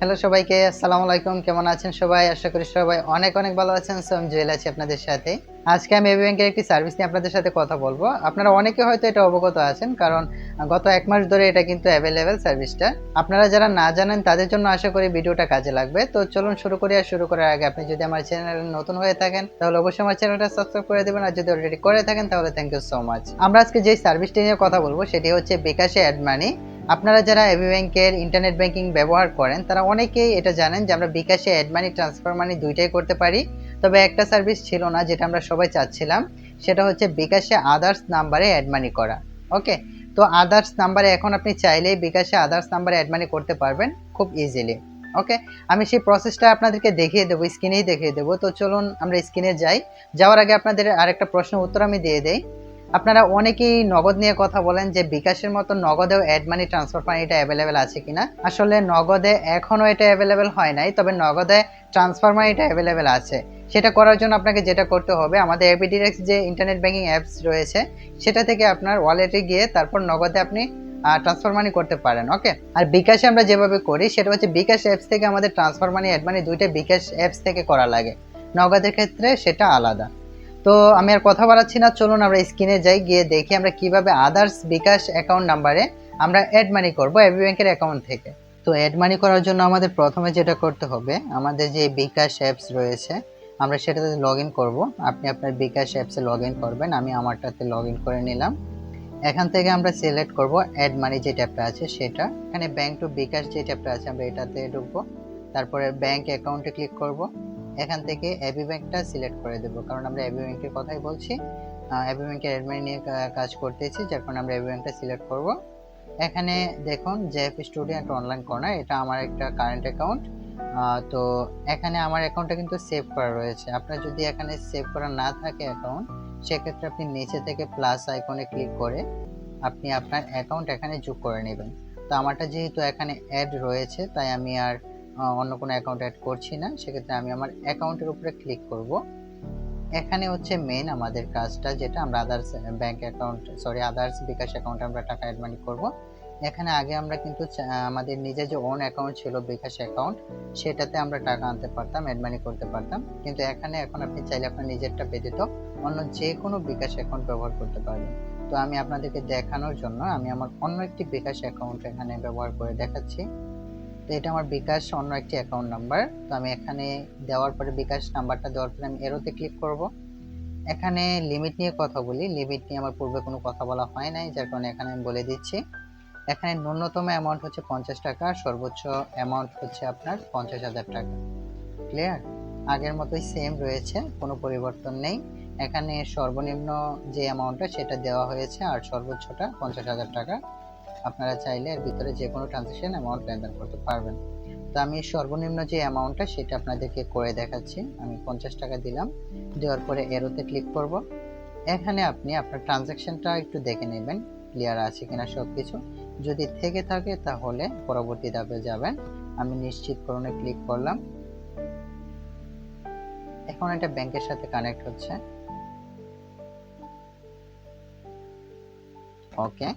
Hello সবাইকে, আসসালামু আলাইকুম, কেমন আছেন সবাই? আশা করি সবাই অনেক অনেক ভালো আছেন সো আমি জুয়েল আছি আপনাদের সাথে। আজকে আমি এবি ব্যাংকের একটি সার্ভিস নিয়ে আপনাদের সাথে কথা বলব। আপনারা অনেকে হয়তো এটা অবগত আছেন, কারণ গত এক মাস ধরে এটা কিন্তু অ্যাভেলেবেল সার্ভিসটা আপনারা যারা না জানেন, তাদের জন্য আশা করি ভিডিওটা কাজে লাগবে। তো চলুন শুরু করি, আর শুরু করার আগে আপনি যদি আমার চ্যানেলে নতুন হয়ে থাকেন, তাহলে অবশ্যই আমার চ্যানেলটা সাবস্ক্রাইব করে দেবেন, আর যদি অলরেডি করে থাকেন, তাহলে থ্যাংক ইউ সো মাচ আমরা আজকে যে সার্ভিসটি নিয়ে কথা বলব, সেটি হচ্ছে বিকাশে অ্যাড মানি আপনারা যারা এবি ব্যাংকের ইন্টারনেট ব্যাংকিং ব্যবহার করেন, তারা অনেকেই এটা জানেন যে আমরা বিকাশে অ্যাড মানি ট্রান্সফার মানি দুইটাই করতে পারি। তবে একটা সার্ভিস ছিল না যেটা আমরা সবাই চাচ্ছিলাম, সেটা হচ্ছে বিকাশে আদার্স নাম্বারে অ্যাড মানি করা। ওকে তো আদার্স নাম্বারে এখন আপনি চাইলেই বিকাশে আদার্স নাম্বারে অ্যাড মানি করতে পারবেন খুব ইজিলি ওকে আমি সেই প্রসেসটা আপনাদেরকে দেখিয়ে দেবো স্ক্রিনেই দেখিয়ে দেবো। তো চলুন আমরা স্ক্রিনে যাই। যাওয়ার আগে আপনাদের আরেকটা প্রশ্নের উত্তর আমি দিয়ে দেই। আপনারা অনেকেই নগদ নিয়ে কথা বলেন যে বিকাশের মতো নগদেও অ্যাড মানি ট্রান্সফার মানি এটা অ্যাভেলেবেল আছে কিনা। আসলে নগদে এখনও এটা অ্যাভেলেবেল হয় নাই, তবে নগদে ট্রান্সফার মানিটা অ্যাভেলেবেল আছে। সেটা করার জন্য আপনাকে যেটা করতে হবে, আমাদের এপিডিরেক্স যে ইন্টারনেট ব্যাঙ্কিং অ্যাপস রয়েছে, সেটা থেকে আপনার ওয়ালেটে গিয়ে তারপর নগদে আপনি ট্রান্সফার মানি করতে পারেন ওকে আর বিকাশে আমরা যেভাবে করি, সেটা হচ্ছে বিকাশ অ্যাপস থেকে আমাদের ট্রান্সফার মানি অ্যাড মানি দুইটা বিকাশ অ্যাপস থেকে করা লাগে। নগদের ক্ষেত্রে সেটা আলাদা। তো আমি আর কথা বাড়াচ্ছি না, চলুন আমরা স্ক্রিনে যাই, গিয়ে দেখি আমরা কীভাবে আদার্স বিকাশ অ্যাকাউন্ট নাম্বারে আমরা অ্যাড মানি করব এবি ব্যাংকের অ্যাকাউন্ট থেকে। তো অ্যাড মানি করার জন্য আমাদের প্রথমে যেটা করতে হবে, আমাদের যে বিকাশ অ্যাপস রয়েছে, আমরা সেটাতে লগ ইন করব। আপনি আপনার বিকাশ অ্যাপসে লগ ইন করবেন, আমি আমারটাতে লগ ইন করে নিলাম। এখান থেকে আমরা সিলেক্ট করব অ্যাড মানি যে ট্যাবটা আছে সেটা। এখানে ব্যাংক টু বিকাশ যে ট্যাবটা আছে, আমরা এটাতে ঢুকবো। তারপরে ব্যাংক অ্যাকাউন্টে ক্লিক করব। এখান থেকে এবি ব্যাংকটা সিলেক্ট করে দেবো। কারণ আমরা এবি ব্যাংকের কথাই বলছি। এবি ব্যাংকের অ্যাড মানি নিয়ে কাজ করতেছি, যার কারণে আমরা এবি ব্যাংকটা সিলেক্ট করব। এখানে দেখুন জেএফ স্টুডেন্ট অনলাইন কর্নার এটা আমার একটা কারেন্ট অ্যাকাউন্ট তো এখানে আমার অ্যাকাউন্টটা কিন্তু সেভ করা রয়েছে। আপনার যদি এখানে সেভ করা না থাকে অ্যাকাউন্ট সেক্ষেত্রে আপনি নিচে থেকে প্লাস আইকনে ক্লিক করে আপনি আপনার অ্যাকাউন্ট এখানে যোগ করে নেবেন। তো আমারটা যেহেতু এখানে অ্যাড রয়েছে, তাই আমি আর অন্য কোনো অ্যাকাউন্ট অ্যাড করছি না, সেক্ষেত্রে আমি আমার অ্যাকাউন্টের উপরে ক্লিক করব। এখানে হচ্ছে মেন আমাদের কাজটা, যেটা আমরা others bank account sorry others bKash অ্যাকাউন্টে আমরা টাকা অ্যাড মানি করব। এখানে আগে আমরা কিন্তু আমাদের নিজের যে ওন অ্যাকাউন্ট ছিল, বিকাশ অ্যাকাউন্ট সেটাতে আমরা টাকা আনতে পারতাম অ্যাড মানি করতে পারতাম। কিন্তু এখানে এখন আপনি চাইলে আপনার নিজেরটা ব্যতীত অন্য যে কোনো বিকাশ অ্যাকাউন্ট ব্যবহার করতে পারবেন। তো আমি আপনাদেরকে দেখানোর জন্য আমি আমার অন্য একটি বিকাশ অ্যাকাউন্ট এখানে ব্যবহার করে দেখাচ্ছি। তো এটা আমার বিকাশ অন্য একটি অ্যাকাউন্ট নাম্বার তো আমি এখানে দেওয়ার পরে বিকাশ নাম্বারটা দেওয়ার পরে আমি এরোতে ক্লিক করব। এখানে লিমিট নিয়ে কথা বলি। লিমিট নিয়ে আমার পূর্বে কোনো কথা বলা হয় নাই, যার কারণে এখানে আমি বলে দিচ্ছি। এখানে ন্যূনতম অ্যামাউন্ট হচ্ছে পঞ্চাশ টাকা সর্বোচ্চ অ্যামাউন্ট হচ্ছে আপনার পঞ্চাশ হাজার টাকা। ক্লিয়ার আগের মতোই সেম রয়েছে, কোনো পরিবর্তন নেই। এখানে সর্বনিম্ন যে অ্যামাউন্টটা সেটা দেওয়া হয়েছে, আর সর্বোচ্চটা পঞ্চাশ হাজার টাকা। আপনারা চাইলে এর ভিতরে যে কোনো ট্রানজেকশন অ্যামাউন্ট লেনদেন করতে পারবেন। তো আমি সর্বনিম্ন যে অ্যামাউন্টটা সেটা আপনাদেরকে করে দেখাচ্ছি। আমি পঞ্চাশ টাকা দিলাম। দেওয়ার পরে এরোতে ক্লিক করব। এখানে আপনি আপনার ট্রানজেকশনটা একটু দেখে নেবেন। ক্লিয়ার আছে কিনা সব কিছু যদি থেকে থাকে তাহলে পরবর্তী ধাপে যাবেন। আমি নিশ্চিতকরণে ক্লিক করলাম। এখন এটা ব্যাংকের সাথে কানেক্ট হচ্ছে। ওকে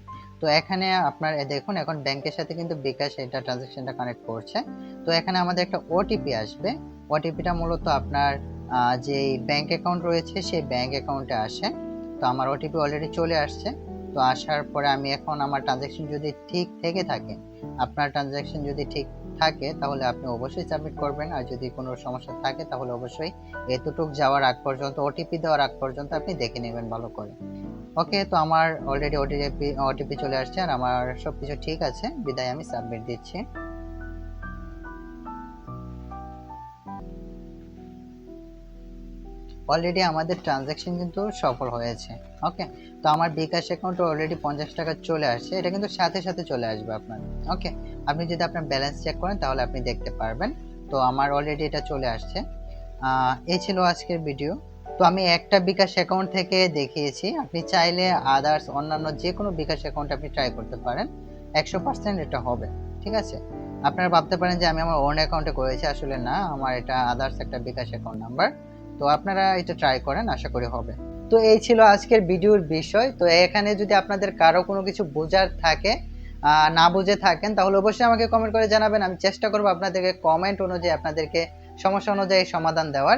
তো এখানে আপনার দেখুন, এখন ব্যাংকের সাথে কিন্তু বিকাশ এটা ট্রানজাকশনটা কানেক্ট করছে। তো এখানে আমাদের একটা ওটিপি আসবে। ওটিপিটা মূলত আপনার যে ব্যাংক অ্যাকাউন্ট রয়েছে, সেই ব্যাংক অ্যাকাউন্টে আসে। তো আমার ওটিপি অলরেডি চলে আসছে। তো আসার পরে আমি এখন আমার ট্রানজাকশন যদি ঠিক থেকে থাকে, আপনার ট্রানজাকশন যদি ঠিক থাকে, তাহলে আপনি অবশ্যই সাবমিট করবেন। আর যদি কোনো সমস্যা থাকে, তাহলে অবশ্যই এতটুক যাওয়ার আগ পর্যন্ত ওটিপি দেওয়ার আগ পর্যন্ত আপনি দেখে নেবেন ভালো করে। ওকে তো আমার অলরেডি ওটিপি ওটিপি চলে আসছে আর আমার সব কিছু ঠিক আছে। বিদায় আমি সাবমিট দিচ্ছি। অলরেডি আমাদের ট্রানজ্যাকশন কিন্তু সফল হয়েছে। ওকে তো আমার বিকাশ অ্যাকাউন্টে অলরেডি পঞ্চাশ টাকা চলে আসছে। এটা কিন্তু সাথে সাথে চলে আসবে আপনার। ওকে আপনি যদি আপনার ব্যালেন্স চেক করেন তাহলে আপনি দেখতে পারবেন। তো আমার অলরেডি এটা চলে আসছে। এই ছিল আজকের ভিডিও তো আমি একটা বিকাশ অ্যাকাউন্ট থেকে দেখিয়েছি। আপনি চাইলে আদার্স অন্যান্য যে কোনো বিকাশ অ্যাকাউন্ট আপনি ট্রাই করতে পারেন। একশো পার্সেন্ট এটা হবে, ঠিক আছে? আপনারা ভাবতে পারেন যে আমি আমার ওন অ্যাকাউন্টে করেছি, আসলে না, আমার এটা আদার্স একটা বিকাশ অ্যাকাউন্ট নাম্বার তো আপনারা এটা ট্রাই করেন, আশা করি হবে। তো এই ছিল আজকের ভিডিওর বিষয়। তো এখানে যদি আপনাদের কারও কোনো কিছু বোঝার থাকে না বুঝে থাকেন, তাহলে অবশ্যই আমাকে কমেন্ট করে জানাবেন। আমি চেষ্টা করব আপনাদেরকে কমেন্ট অনুযায়ী, আপনাদেরকে সমস্যা অনুযায়ী সমাধান দেওয়ার।